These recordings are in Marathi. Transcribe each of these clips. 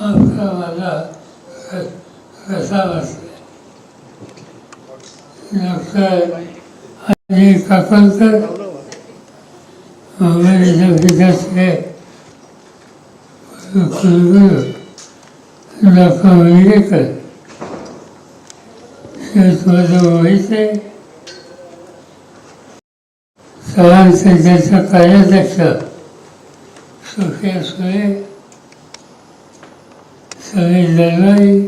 आपला माझा कसा बसला डॉक्टर आणि काकणकर मुंबईच्या विद्यार्थी कुलगुरू डॉक्टर विरेकर शेतमधून मोहिते सवाल संघाचा कार्याध्यक्ष सुखिया सुळे समीर दरबारी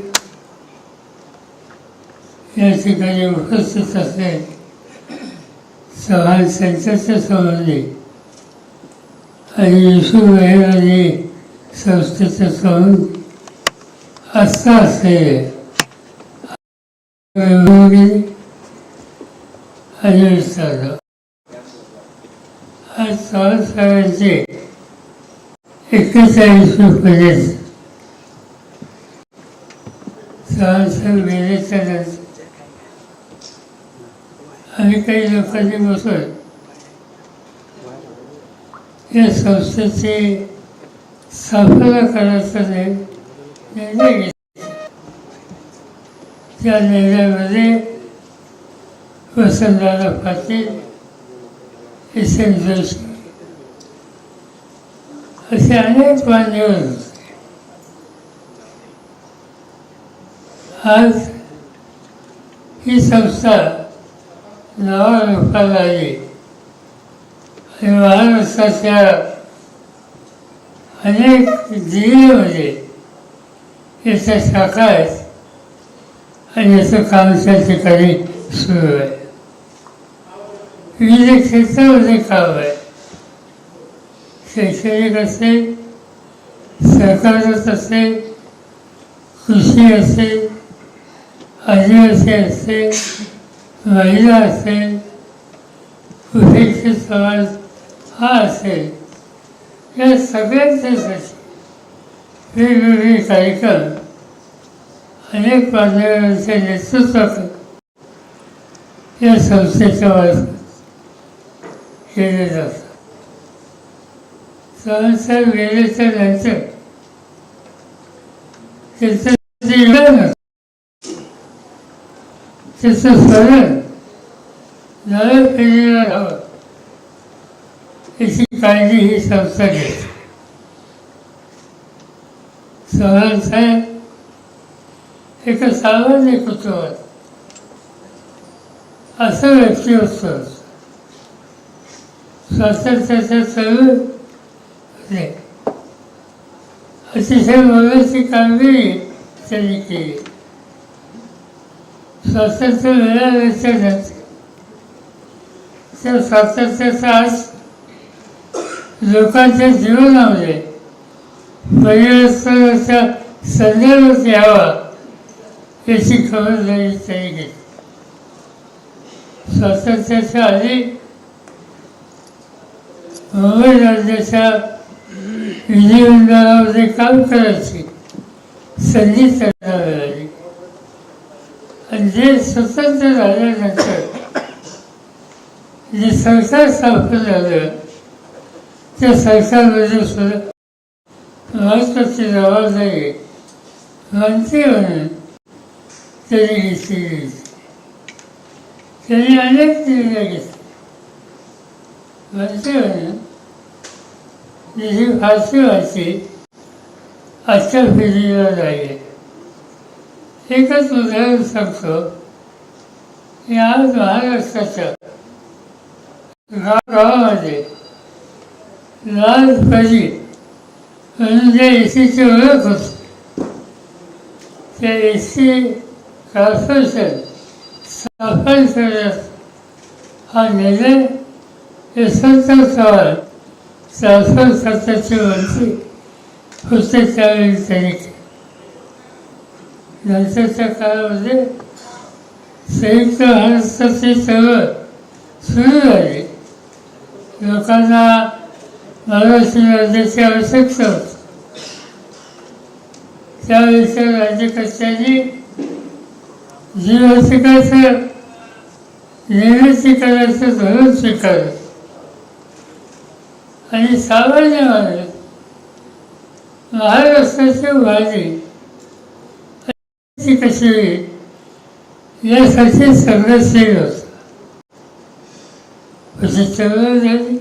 या ठिकाणी उपस्थित असले चव्हाण सेंटरचे संबंधी आणि यशू मेहरानी संस्थेचे संबंधी असं असेल वेगवेगळे आणि विस्तार आज चव्हाण साहेबांचे एक्केचाळीसवी पदेच चव्हाण गेल्याच्या आणि काही लोकांनी बसून या संस्थेची स्थापना करायचं नाही निर्णय घेतला त्या निर्णयामध्ये वसंतदादा पाटील एस एन जोशी असे अनेक मान्यवर होते. आज ही संस्था नावारूपाला आली. आणि महाराष्ट्राच्या अनेक जिल्ह्यामध्ये याच्या शाखा आहेत आणि याचं काम त्या ठिकाणी सुरू आहे विविध क्षेत्रामध्ये काम आहे शैक्षणिक असेल सहकारच असेल कृषी असेल आदिवासी असेल महिला असेल उपेक्षित समाज हा असेल या सगळ्यांच्यासाठी वेगवेगळे कार्यक्रम अनेक मान्यवरांच्या नेतृत्व या संस्थेच्या मार्फत केले जातात सहसा गेल्याच्यानंतर त्याचं जीवन त्याचं स्मरण नव्या पिढीला याची काळजी ही संस्था घेते. चव्हाण साहेब एक सार्वजनिक कुटुंबात असं व्यक्ती होतं. स्वातंत्र्याच्या चळवळ अतिशय मोलाची कामगिरी त्यांनी केली. स्वातंत्र्य मिळाल्याच्या नंतर त्या स्वातंत्र्याचा आज लोकांच्या जीवनामध्ये परिवर्तनाचा संदर्भ यावा. याची खबरदारी त्यांनी घेतली स्वातंत्र्याच्या आधी मुंबई राज्याच्या विधिमंडळामध्ये काम करायची संधी त्यांना मिळाली आणि जे स्वतंत्र झाल्यानंतर जे सरकार स्थापन झालं त्या सरकारमध्ये सुद्धा महत्वाची जबाबदारी मंत्री म्हणून त्यांनी घेतलेली होती. त्यांनी अनेक निर्णय घेतले मंत्री म्हणून जी फारसी व्हायची आजच्या पिढीला नाही एकच उदाहरण सांगतो की आज महाराष्ट्राच्या गावागावामध्ये लाल परी म्हणून ज्या एसीची ओळख होती त्या एसी कॉर्पोरेशन स्थापन हा निर्णय यशवंत चव्हाण शासन सत्ताचे मंत्री होते त्यावेळी त्यांनी नंतरच्या काळामध्ये संयुक्त महाराष्ट्राची चळवळ सुरू झाली लोकांना मराठी राज्याची आवश्यकता होती त्यावेळेच्या राज्यकर्त्यांनी जीवशिकाचं निर्मिती शिकायचं धरून शिकायचं. आणि सामान्य माणूस महाराष्ट्राची वाढी ती कशी होईल यासाठी संघर्षशील होता अशी चळवळ झाली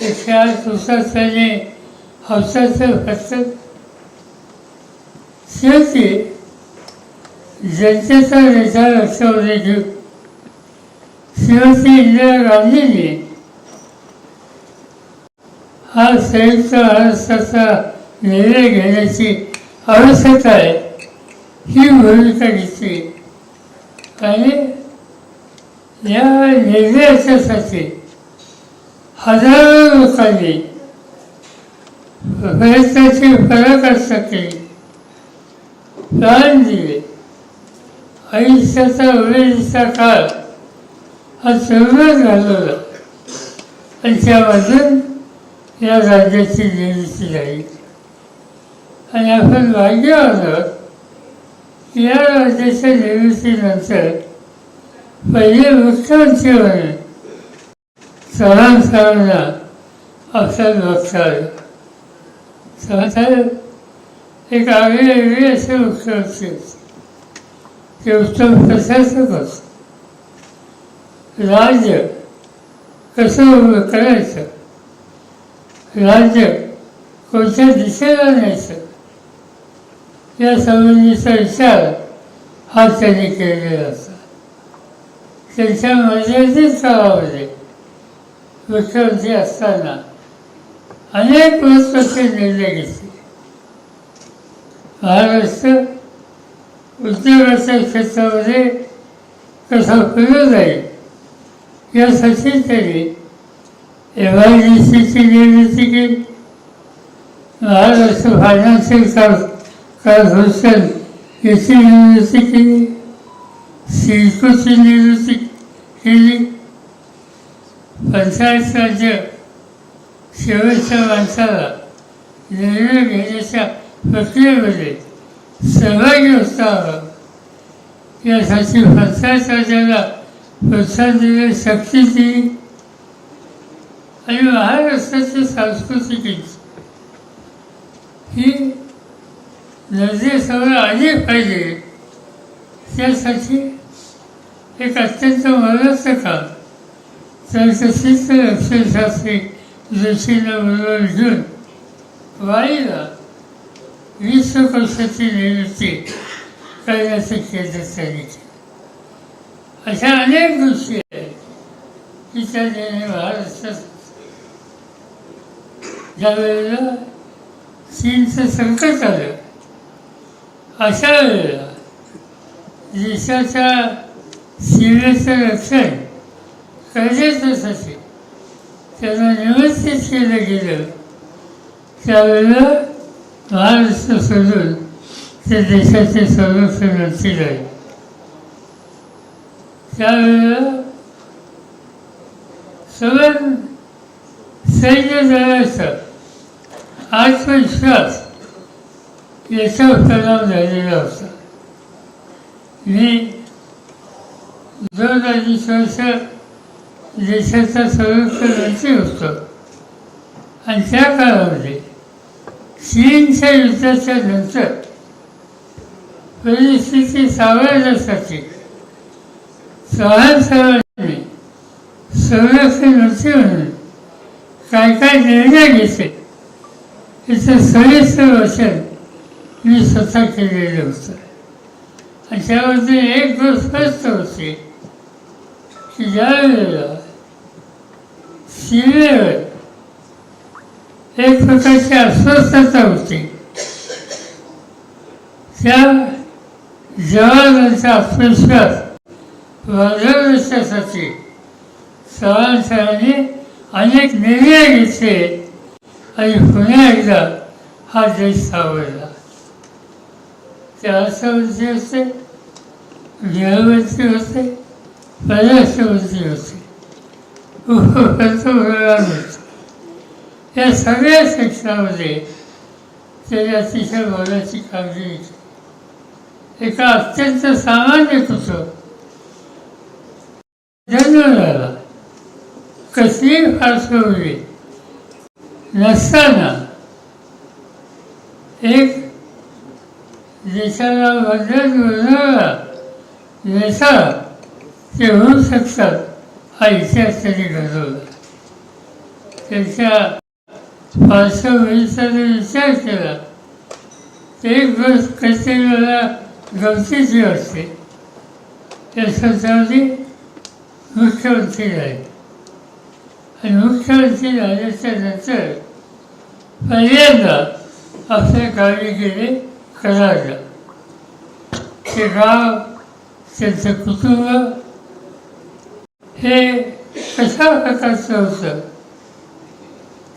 एकशे आठ दिवसात त्याने हौसाचं फक्त शेवटी जनतेचा विचार लक्षामध्ये घेऊन श्रीमती इंदिरा गांधींनी हा संयुक्त महाराष्ट्राचा निर्णय घेण्याची आवश्यकता आहे ही भूमिका घेतली आणि या निर्णयाच्यासाठी हजारो लोकांनी प्रयत्नाची फरक केली प्राण दिले आयुष्याचा वेळीचा काळ हा सर्व घालवला. आणि त्यामधून या राज्याची निर्मिती झाली. आणि आपण भाग्य आहोत या राज्याच्या निर्मितीनंतर पहिले मुख्यमंत्री म्हणून चव्हाण साहेबांना आपल्याला बघता आलं. चव्हाण साहेब एक आगळे वेगळे असे मुख्यमंत्री होते. उत्तम प्रशासक राज्य कसं उभं करायचं राज्य कोणत्या दिशेला न्यायचं या संबंधीचा विचार हा त्यांनी केलेला असता त्यांच्या मर्यादित काळामध्ये मुख्यमंत्री असताना अनेक महत्त्वाचे निर्णय घेतले महाराष्ट्र उद्योगाच्या क्षेत्रामध्ये कसा पुढे जाईल यासाठी त्यांनी एम आय डी सीची निर्मिती केली. महाराष्ट्र फायनान्शियल कार कॉर्पोरेशन याची निर्मिती केली. सिडकोची निर्मिती केली. पंचायत राज्य शेवटच्या माणसाला निर्णय घेण्याच्या प्रक्रियेमध्ये सहभागी असता यासाठी पंचायत राज्याला प्रोत्साहन दिले शक्ती दिली. आणि महाराष्ट्राची सांस्कृतिक ही नदी सगळं आली पाहिजे. त्यासाठी एक अत्यंत महत्त्वाचं काम. त्यांचं शिस्त लक्षशास्त्री जोशीला बरोबर घेऊन वाईला वीस वर्षाची निवृत्ती करण्याचं केंद्र त्यांनी अशा अनेक गोष्टी आहेत. की त्याने महाराष्ट्रात ज्या वेळेला चीनचं संकट आलं अशा वेळेला देशाच्या सीमेचं रक्षण करण्याच्यासाठी त्यांना निमंत्रित केलं गेलं त्यावेळेला महाराष्ट्र सोडून ते देशाचे संरक्षण मंत्री राहिले त्यावेळेला सगळं सैन्य दलाचा आत्मविश्वास याच्यावर परिणाम झालेला होता मी दोन अडीच वर्ष देशाचा संरक्षण मंत्री होतो आणि त्या काळामध्ये चीनच्या युद्धाच्या नंतर परिस्थिती सावरण्यासाठी चव्हाण संरक्षण मंत्री म्हणून काय काय निर्णय घेतले? याचं सविस्तर वचन मी स्वतः केलेलं होतं. आणि त्यामध्ये एक गोष्ट स्पष्ट होती की ज्या वेळेला सीमेवर एक प्रकारची अस्वस्थता होती. त्या जवानांचा आत्मविश्वास वाढवण्यासाठी चव्हाण सरांनी अनेक निर्णय घेतले आणि पुन्हा एकदा हा देश सावरला. ते अर्थमंत्री होते गृहमंत्री होते परराष्ट्रमंत्री होते. उपपंतप्रधान होते या सगळ्या शिक्षणामध्ये त्याची अतिशय मोलाची कामगिरी केली. एका अत्यंत सामान्य पुस्तक जन्म झाला. कसलीही पार्श्वभूमी नसताना एक देशाला मदत बनवणारा नेता ते होऊ शकतात हा इतिहास त्यांनी घडवला. त्यांच्या पाचशे जर विचार केला एक बस कधी वेळा गमतीची असते त्या मुख्यमंत्री झाले आणि मुख्यमंत्री झाल्याच्यानंतर पहिल्यांदा आपल्या गावी गेले कराडला ते गाव त्यांचं कुटुंब हे कशा प्रकारचं होतं?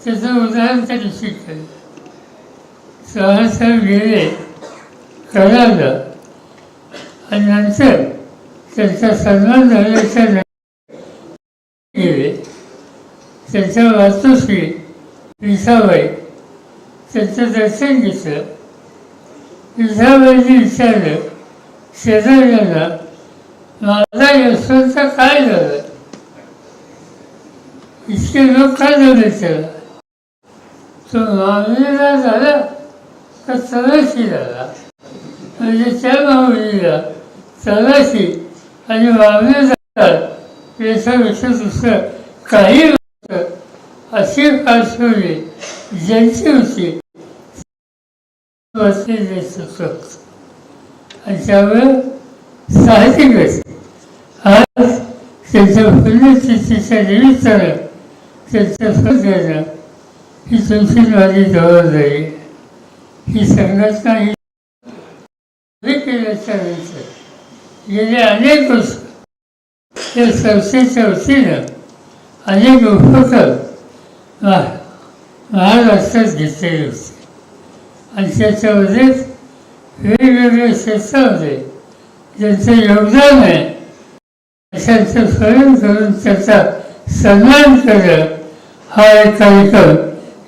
त्याचं उदाहरण त्यांनी शिकलं चव्हाणसाहेब गेले कराडला आणि नंतर त्यांचा सन्मान झाल्याच्या गेले. त्यांच्या वास्तुश्री विसाबाई त्यांचं दर्शन घेतलं. विसाबाईंनी विचारलं शेजाऱ्यांना माझा यशवंत काय झालं? इतके लोक काय झाले त्याला? तो माऊलीला झाला का चलाशी झाला म्हणजे त्या माऊलीला चलाशी आणि माऊली झाला विषय दुसरं काही नव्हतं अशी पार्श्वभूमी ज्यांची होती आणि त्यामुळे साहजिकच आज त्यांच्या पुण्यतिथीच्या निमित्तानं ही तुमची माझी जाईल ही संघटना ही गेले अनेक वर्ष या संस्थेच्या वतीनं अनेक उपक्रम महाराष्ट्रात घेतलेले होते. आणि त्याच्यामध्ये वेगवेगळ्या क्षेत्रामध्ये ज्यांचं योगदान आहे अशांचं स्मरण करून त्याचा सन्मान करणं हा एक कार्यक्रम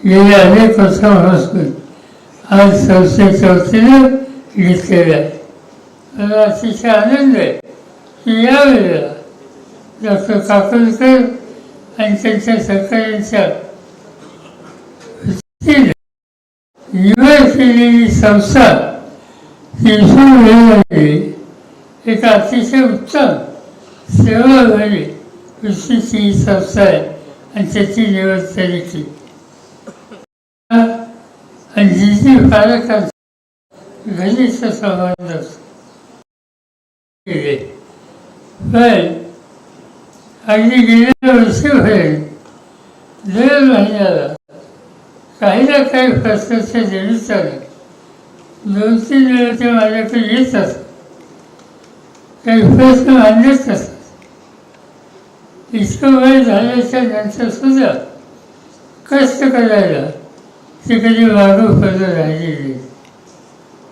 गेले अनेक वर्षापासून आज संस्थेच्या वतीनं घेतलेले आहे. मला अतिशय आनंद आहे की यावेळेला डॉक्टर काकोलकर आणि त्यांच्या सरकारांच्या निवड केलेली संस्था ही सुरू एक अतिशय उत्तम सेवा झाली विशिष्ट ही संस्था आहे आणि त्याची निवड त्यांनी केली. आणि जिथे पालकांचा घनिष्ठ संबंध केले पण अगदी गेल्या वर्षीपर्यंत दर महिन्याला काही ना काही प्रश्नाच्या निमित्तानं दोन तीन वेळा ते माझ्याकडे येत असतात काही प्रश्न मांडत असतात इतकं वय झाल्याच्यानंतर सुद्धा कष्ट करायला ते कधी मागं पडलं राहिलेली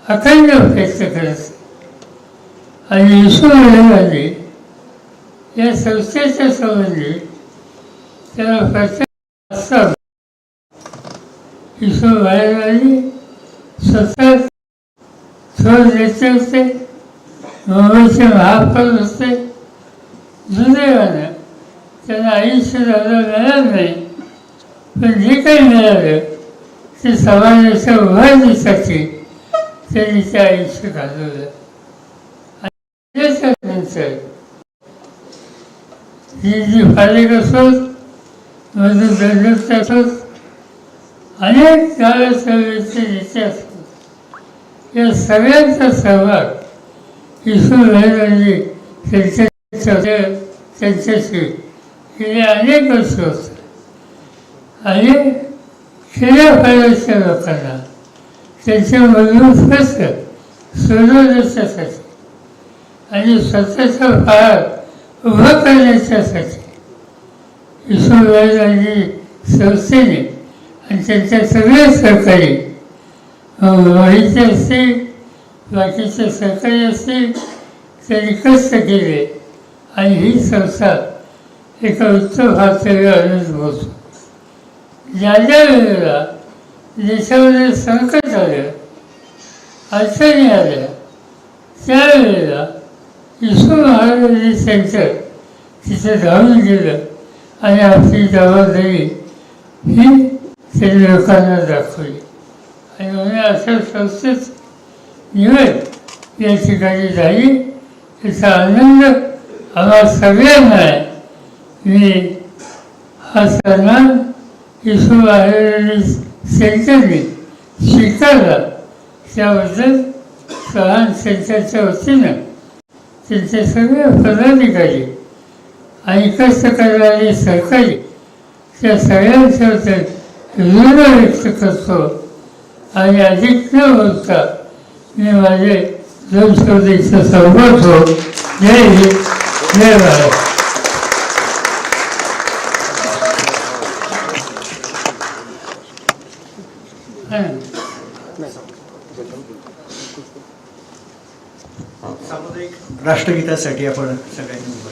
अखंड प्रयत्न करत आणि ईश्वराने या संस्थेच्या संबंधी त्याला प्रत्येक असावं ईश्वर बाहेर स्वतः थोर नेते होते मुंबईचे महापौर होते दुर्दैवानं त्यांना आयुष्य झालं मिळालं नाही. पण जे काही मिळालं ते समाजाच्या उभारणीसाठी त्यांनी ते आयुष्य घालवलं आणि ही जी पालिका असोत दंडक असोत अनेक गावासभेचे नेते असतात या सगळ्यांचा सहभाग ईश्वर मेहरांनी त्यांच्या त्यांच्याशी गेले अनेक वर्ष होत आणि खेड्यापाड्याच्या लोकांना. त्यांच्या मधून प्रश्न सोडवण्याच्यासाठी आणि स्वतःचा फार उभा करण्याच्यासाठी ईश्वर संस्थेने आणि त्यांच्या सगळ्या सहकारी माहिती असतील बाकीचे सहकारी असतील त्यांनी कष्ट केले आणि ही संस्था एका उत्तम भारताला अनुभवतो. ज्या ज्या वेळेला देशामध्ये संकट आलं अडचणी आल्या त्यावेळेला विश्व महाराजांनी सेंटर तिथे धावून गेलं आणि आपली जबाबदारी ही त्यांनी लोकांना दाखवली. आणि म्हणून अशा संस्थेत निवड या ठिकाणी झाली. त्याचा आनंद आम्हाला सगळ्यांना आहे. मी हा सन्मान येशू महाराजांनी सेंटरने स्वीकारला त्याबद्दल चव्हाण सेंटरच्या वतीनं त्यांचे सगळे पदाधिकारी आणि कष्ट सरकारी सहकारी त्या सगळ्यांच्या विरोध व्यक्त करतो. आणि अधिक न बोलता मी माझे दोन शब्द इथं संपवतो जय हिंद जय भारत हां सामुदायिक राष्ट्रगीतासाठी आपण सगळ्यांनी